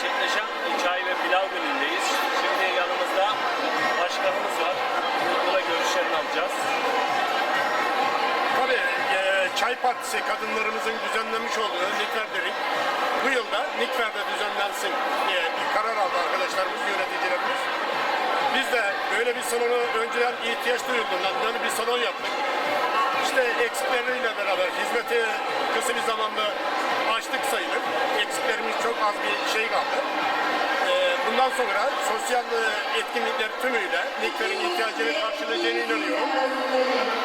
gerçekleşen çay ve pilav günündeyiz. Şimdi yanımızda başkanımız var. Burada görüşlerini alacağız. Tabii e, Çay Partisi kadınlarımızın düzenlemiş olduğu Nikfer'de bu yılda Nikfer'de düzenlensin diye bir karar aldı arkadaşlarımız, yöneticilerimiz. Biz de böyle bir salonu önceden ihtiyaç duyulduğundan böyle bir salon yaptık. İşte eksikleriyle beraber hizmeti kısa bir zamanda açtık sayılır. Eksiklerimiz çok az bir şey kaldı. Ee, Bundan sonra sosyal e, etkinlikler tümüyle Nikfer'in ihtiyacını karşılayacağına inanıyorum.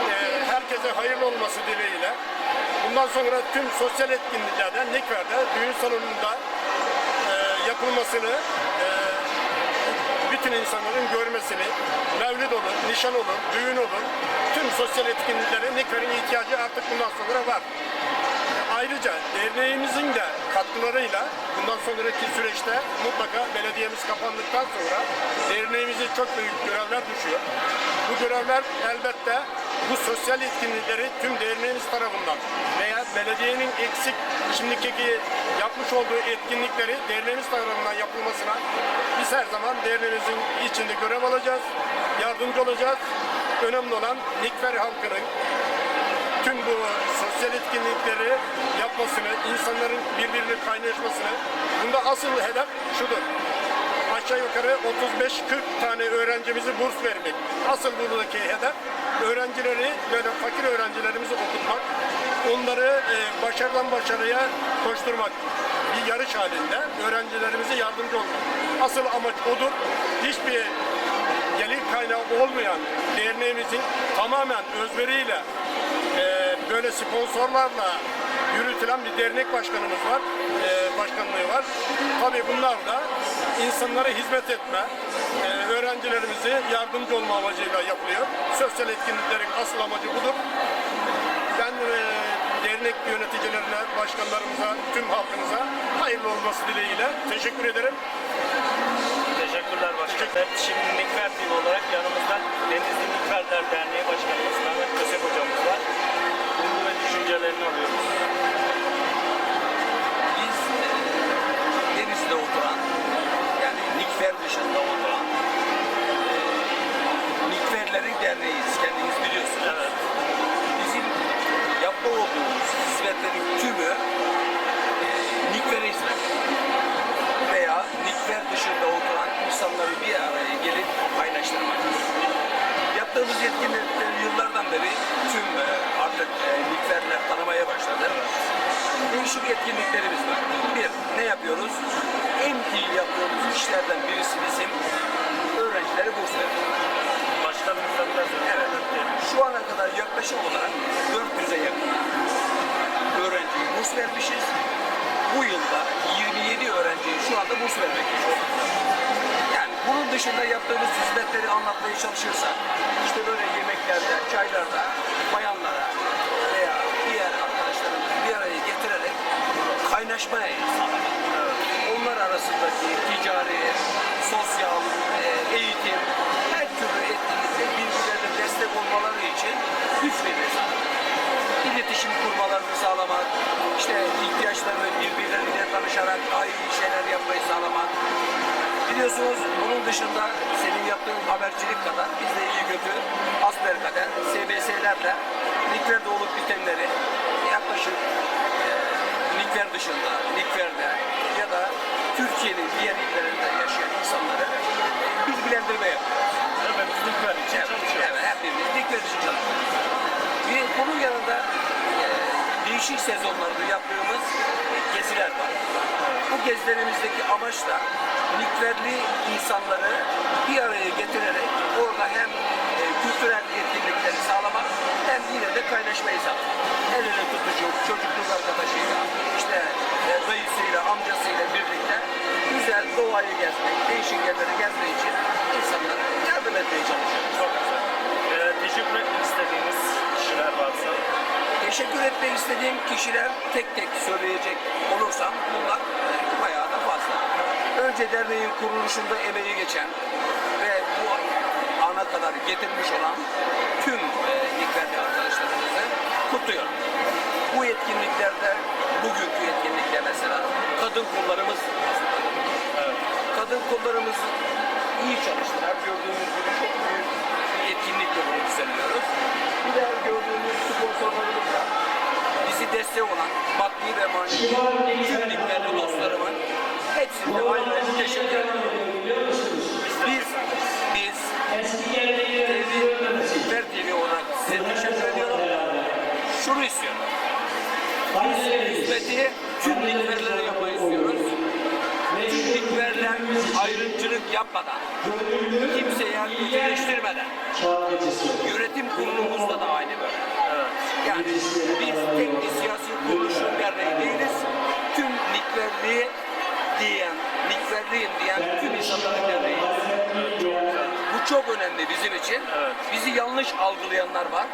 Ee, Herkese hayırlı olması dileğiyle. Bundan sonra tüm sosyal etkinliklerden Nikfer'de düğün salonunda e, yapılmasını e, bütün insanların görmesini, mevlid olur, nişan olur, düğün olur, tüm sosyal etkinliklere Nikfer'in ihtiyacı artık bundan sonra var. Ayrıca derneğimizin de katkılarıyla bundan sonraki süreçte mutlaka belediyemiz kapandıktan sonra derneğimize çok büyük görevler düşüyor. Bu görevler elbette bu sosyal etkinlikleri tüm derneğimiz tarafından veya belediyenin eksik şimdiki yapmış olduğu etkinlikleri derneğimiz tarafından yapılmasına biz her zaman derneğimizin içinde görev alacağız, yardımcı olacağız. Önemli olan Nikfer halkının tüm bu sosyal etkinlikleri yapmasını, insanların birbirine kaynaşmasını, bunda asıl hedef şudur. Aşağı yukarı 35-40 tane öğrencimizi burs vermek. Asıl buradaki hedef öğrencileri, böyle fakir öğrencilerimizi okutmak, onları e, başarıdan başarıya koşturmak. Bir yarış halinde öğrencilerimize yardımcı olmak. Asıl amaç odur. Hiçbir gelir kaynağı olmayan derneğimizin tamamen özveriyle e, böyle sponsorlarla yürütülen bir dernek başkanımız var, e, başkanlığı var. Tabii bunlar da insanlara hizmet etme, e, öğrencilerimize yardımcı olma amacıyla yapılıyor. Sosyal etkinliklerin asıl amacı budur. Ben e, dernek yöneticilerine, başkanlarımıza, tüm halkımıza hayırlı olması dileğiyle teşekkür ederim. Teşekkürler başkanım. Şimdi Nikfer TV olarak yanımızda Denizli Nikferler Derneği Başkanımız Mehmet Kösek hocamız var. Duygu ve düşüncelerini alıyoruz. Biz e, Denizli'de oturan, yani Nikfer dışında oturan e, Nikferlerin derneğiyiz. Kendiniz biliyorsunuz. Evet. Bizim yapma olduğumuz hizmetlerin tümü e, Nikfer'e hizmet. Veya Nikfer dışında oturan insanları bir araya gelip paylaştırmak. Yaptığımız etkinlikleri beri tüm e, artık e, Nikferler tanımaya başladı. Değişik etkinliklerimiz var. Bir, ne yapıyoruz? En iyi yaptığımız işlerden birisi bizim öğrencilere burs vermek. Başkanımızla biraz Evet. Şu ana kadar yaklaşık olarak 400'e yakın öğrenciye burs vermişiz. Bu yılda 27 öğrenciye şu anda burs vermekteyiz. Yani bunun dışında yaptığımız hizmetleri anlatmaya çalışırsak, işte böyle yemeklerde, çaylarda, bayanlara veya diğer arkadaşlarımızı bir araya getirerek kaynaşmaya. Onlar arasındaki ticari, sosyal, e, eğitim, her türlü etkinlikte birbirlerine destek olmaları için güç verir sağlamak. İletişim kurmalarını sağlamak, işte ihtiyaçlarını birbirleriyle tanışarak daha iyi şeyler yapmayı sağlamak. Biliyorsunuz bunun dışında senin yaptığın habercilik kadar biz de iyi kötü asper kadar SBS'lerle Nikver'de olup bitenleri yaklaşık e, Nikver dışında, Nikver'de ya da Türkiye'nin diğer illerinde yaşayan insanları bilgilendirme yapıyoruz. Hepimiz Nikfer için Evet, çalışıyoruz. evet, hepimiz Nikver için çalışıyoruz. Bunun yanında değişik sezonlarda yaptığımız geziler var. Bu gezilerimizdeki amaç da Nikverli insanları bir araya getirerek orada hem e, kültürel etkinlikleri sağlamak hem yine de kaynaşmayı sağlamak. El ele tutuşup çocukluk arkadaşıyla, işte e, dayısıyla, amcasıyla birlikte güzel doğayı gezmek, değişik yerleri gezmek için insanlara yardım etmeye çalışıyoruz. Çok güzel. Ee, teşekkür etmek istediğiniz kişiler varsa. Teşekkür etmek istediğim kişiler tek tek söyleyecek olursam bunlar e, bayağı da fazla. Önce derneğin kuruluşunda emeği geçen ve bu ana kadar getirmiş olan tüm e, Nikverli arkadaşlarımızı kutluyorum. Bu etkinliklerde, bugünkü etkinlikte mesela kadın kollarımız hazırladı. kadın kollarımız iyi çalıştılar. Gördüğünüz gibi çok büyük etkinlikle bunu düzenliyoruz. Bir de gördüğünüz sponsorlarımız da bizi destek olan maddi ve manevi liglerli dostlarımın hepsine ayrı ayrı teşekkür ediyorum. Biz, biz Ver TV olarak size teşekkür ediyorum. Şunu istiyorum. Biz hizmeti tüm liglerlere yapmayı istiyoruz. Tüm liglerle ayrımcılık yapmadan, kimseye özelleştirmeden, yönetim kurulumuzda da aynı böyle. Yani biz tek bir siyasi kuruluşun derneği değiliz. Tüm liglerliği diyen, liglerliyim diyen tüm insanların derneğiyiz. Bu çok önemli bizim için. Bizi yanlış algılayanlar var.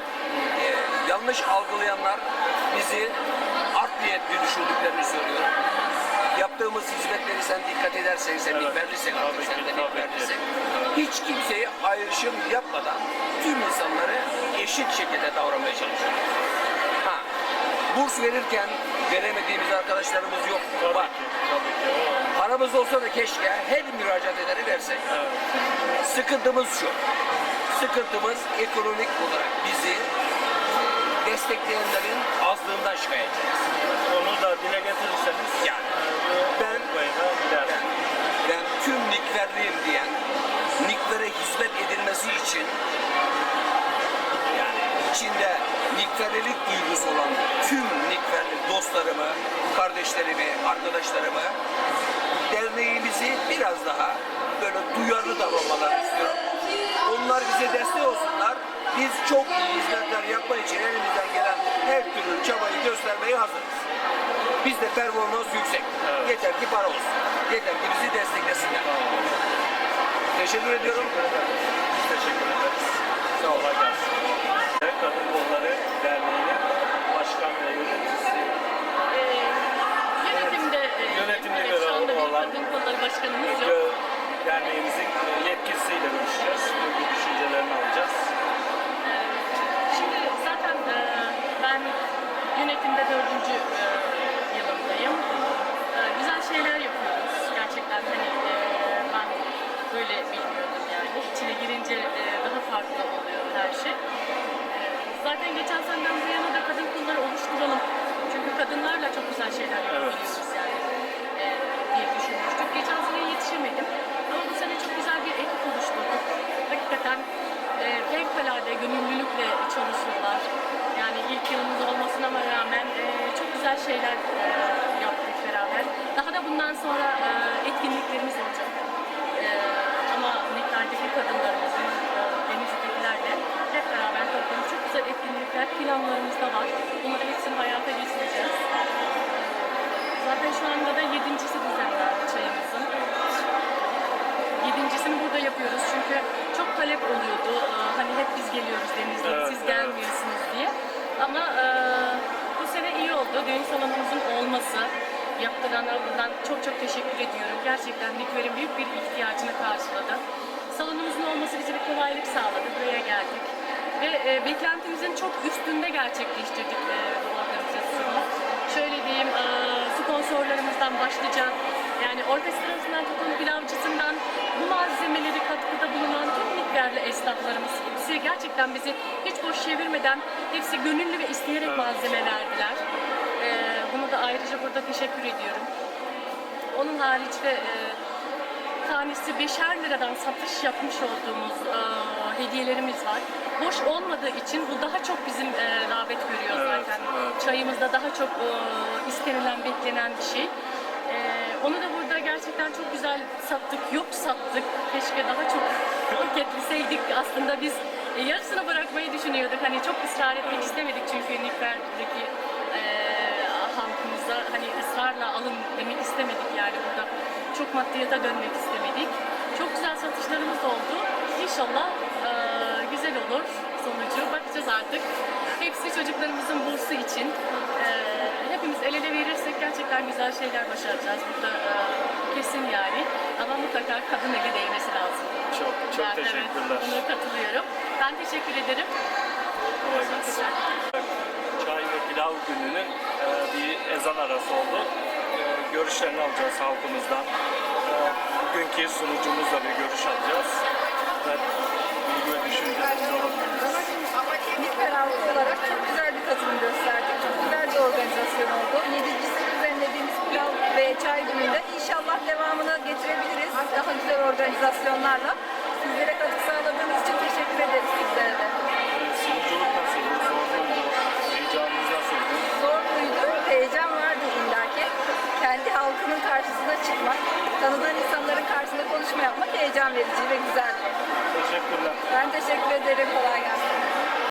Ee, yanlış algılayanlar bizi art niyetli düşündüklerini söylüyorum. Yaptığımız hizmetleri sen dikkat edersen, sen Evet. Tabii artık, sen de ki. Hiç kimseye ayrışım yapmadan tüm insanları eşit şekilde davranmaya çalışıyoruz. Ha, burs verirken veremediğimiz arkadaşlarımız yok. Tabii Var. ki, tabii ki. Paramız olsa da keşke her müracaat edeni versek. Sıkıntımız şu. Sıkıntımız ekonomik olarak bizi destekleyenlerin azlığından şikayetçiyiz. Onu da dile getirirseniz Yani ben ben, ben tüm nikverliyim diyen, niklere hizmet edilmesi için yani içinde nikverlilik duygusu olan tüm nikverli dostlarımı, kardeşlerimi, arkadaşlarımı derneğimizi biraz daha böyle duyarlı davranmalarını istiyorum. Onlar bize destek olsunlar. Biz çok iyi hizmetler yapmak için elimizden gelen her türlü çabayı göstermeye hazırız. Bizde performans yüksek. Evet. Yeter ki para olsun. Yeter ki bizi desteklesinler. Teşekkür ediyorum. Biz teşekkür ederiz. Sağ olun. Kolay gelsin. Kadın Kolları Derneği'nin başkan ve yöneticisi. Ee, yönetimde, e, Yönetimde görev şu anda bir olan- kadın kolları başkanımız yok. Derneğimizin yetkisiyle görüşeceğiz. Bu düşüncelerini alacağız. Şimdi zaten e, ben yönetimde dördüncü e, yılındayım. E, güzel şeyler yapıyoruz. Gerçekten hani e, ben böyle bilmiyordum yani. İçine girince e, daha farklı oluyor her şey. E, zaten geçen seneden bu yana da kadın kolları oluşturalım. Çünkü kadınlarla çok güzel şeyler yapabiliyoruz yani. E, diye düşünmüştük. Geçen sene yetişemedim. Ama bu sene çok güzel bir ekip oluşturduk. Hakikaten e, fevkalade gönüllülükle çalışıyorlar. Yani ilk yılımız olmasına rağmen e, çok güzel şeyler e, yaptık beraber. Daha da bundan sonra e, etkinliklerimiz olacak. E, ama Nektar'daki kadınlarımızın, e, Denizli'dekilerle hep beraber toplanıp çok güzel etkinlikler planlarımız da var. Bunları hepsini hayata geçireceğiz. Zaten şu anda da yedincisi düzenlendi çayımızın. Yedincisini burada yapıyoruz çünkü çok talep oluyordu. Hani hep biz geliyoruz Denizli'ye, Evet, siz gelmiyorsunuz diye. Ama bu sene iyi oldu. Düğün salonumuzun olması. Yaptırana buradan çok çok teşekkür ediyorum. Gerçekten Nikver'in büyük bir ihtiyacını karşıladı. Salonumuzun olması bize bir kolaylık sağladı. Buraya geldik. Ve e, beklentimizin çok üstünde gerçekleştirdik e, bu organizasyonu. Şöyle diyeyim, e, sponsorlarımızdan başlayacak. Yani orkestrasından tutun pilavcısından bu malzemeleri katkıda bulunan tüm miktarlı esnaflarımız hepsi gerçekten bizi hiç boş çevirmeden hepsi gönüllü ve isteyerek malzeme verdiler. E, bunu da ayrıca burada teşekkür ediyorum. Onun harici de e, tanesi beşer liradan satış yapmış olduğumuz e, hediyelerimiz var. Boş olmadığı için bu daha çok bizim e, rağbet görüyor Evet, zaten. evet. Çayımızda daha çok e, istenilen, beklenen bir şey. E, onu da burada gerçekten çok güzel sattık. Yok sattık. Keşke daha çok paketliseydik. Aslında biz e, yarısını bırakmayı düşünüyorduk. Hani çok ısrar etmek istemedik çünkü Nilüfer'deki e, halkımıza hani ısrarla alın demek istemedik yani burada çok maddiyata dönmek istemedik. Çok güzel satışlarımız oldu. İnşallah e, güzel olur sonucu. Bakacağız artık. Hepsi çocuklarımızın bursu için. E, hepimiz el ele verirsek gerçekten güzel şeyler başaracağız. Burada e, kesin yani. Ama mutlaka kadın eli değmesi lazım. Çok çok Ben, teşekkürler. Evet, buna katılıyorum. Ben teşekkür ederim. Kolay gelsin. Çay ve pilav gününün e, bir ezan arası oldu. Görüşlerini alacağız halkımızdan. E, bugünkü sunucumuzla bir görüş alacağız. Evet, bilgi ve düşüncelerinizi alabiliriz. Mikber halkı olarak çok güzel bir katılım gösterdik. Çok güzel bir organizasyon oldu. Yedincisini düzenlediğimiz pilav ve çay gününde inşallah devamını getirebiliriz. Daha güzel organizasyonlarla. Sizlere katkı sağladığınız tanıdığın insanların karşısında konuşma yapmak heyecan verici ve güzeldi. Teşekkürler. Ben teşekkür ederim. Kolay gelsin.